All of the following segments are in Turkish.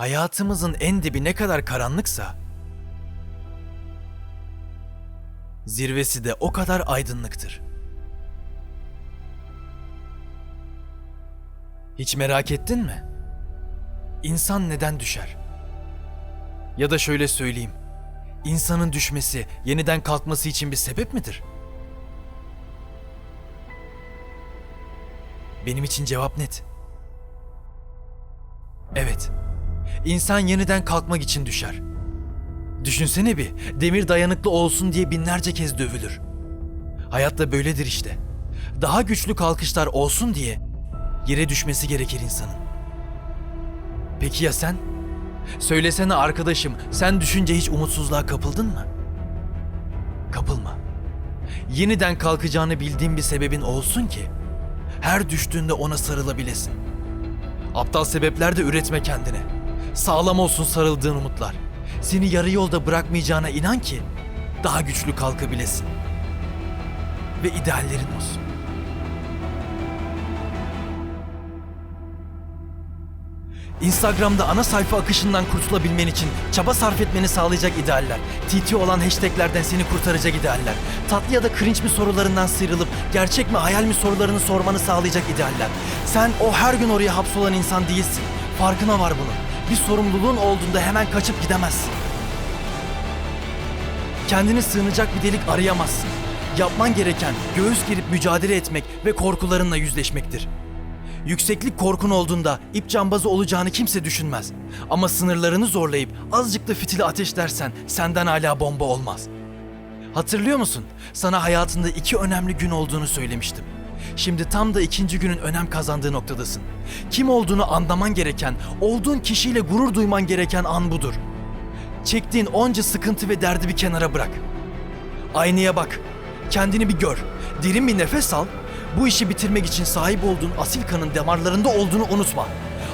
Hayatımızın en dibi ne kadar karanlıksa, zirvesi de o kadar aydınlıktır. Hiç merak ettin mi? İnsan neden düşer? Ya da şöyle söyleyeyim. İnsanın düşmesi, yeniden kalkması için bir sebep midir? Benim için cevap net. Evet. İnsan yeniden kalkmak için düşer. Düşünsene bir, demir dayanıklı olsun diye binlerce kez dövülür. Hayatta böyledir işte. Daha güçlü kalkışlar olsun diye yere düşmesi gerekir insanın. Peki ya sen? Söylesene arkadaşım, sen düşünce hiç umutsuzluğa kapıldın mı? Kapılma. Yeniden kalkacağını bildiğin bir sebebin olsun ki her düştüğünde ona sarılabilesin. Aptal sebepler de üretme kendine. Sağlam olsun sarıldığın umutlar. Seni yarı yolda bırakmayacağına inan ki daha güçlü kalkabilesin. Ve ideallerin olsun. Instagram'da ana sayfa akışından kurtulabilmen için çaba sarf etmeni sağlayacak idealler, TT olan hashtaglerden seni kurtaracak idealler, tatlı ya da cringe mi sorularından sıyrılıp gerçek mi hayal mi sorularını sormanı sağlayacak idealler. Sen o her gün oraya hapsolan insan değilsin. Farkına var bunun. Bir sorumluluğun olduğunda hemen kaçıp gidemezsin. Kendini sığınacak bir delik arayamazsın. Yapman gereken göğüs gerip mücadele etmek ve korkularınla yüzleşmektir. Yükseklik korkun olduğunda ip cambazı olacağını kimse düşünmez. Ama sınırlarını zorlayıp azıcık da fitili ateşlersen senden hala bomba olmaz. Hatırlıyor musun? Sana hayatında iki önemli gün olduğunu söylemiştim. Şimdi tam da ikinci günün önem kazandığı noktadasın. Kim olduğunu anlaman gereken, olduğun kişiyle gurur duyman gereken an budur. Çektiğin onca sıkıntı ve derdi bir kenara bırak. Aynaya bak. Kendini bir gör. Derin bir nefes al. Bu işi bitirmek için sahip olduğun asil kanın damarlarında olduğunu unutma.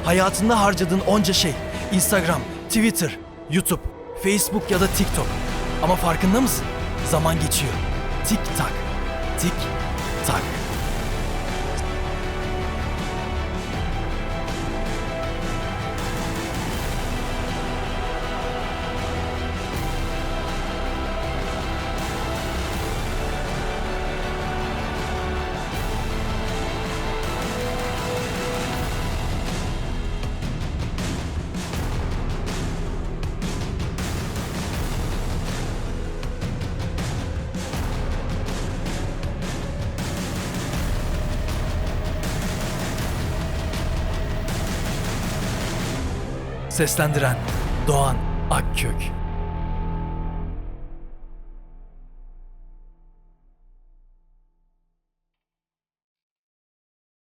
Hayatında harcadığın onca şey. Instagram, Twitter, YouTube, Facebook ya da TikTok. Ama farkında mısın? Zaman geçiyor. Tik tak. Tik tak. Seslendiren Doğan Akkök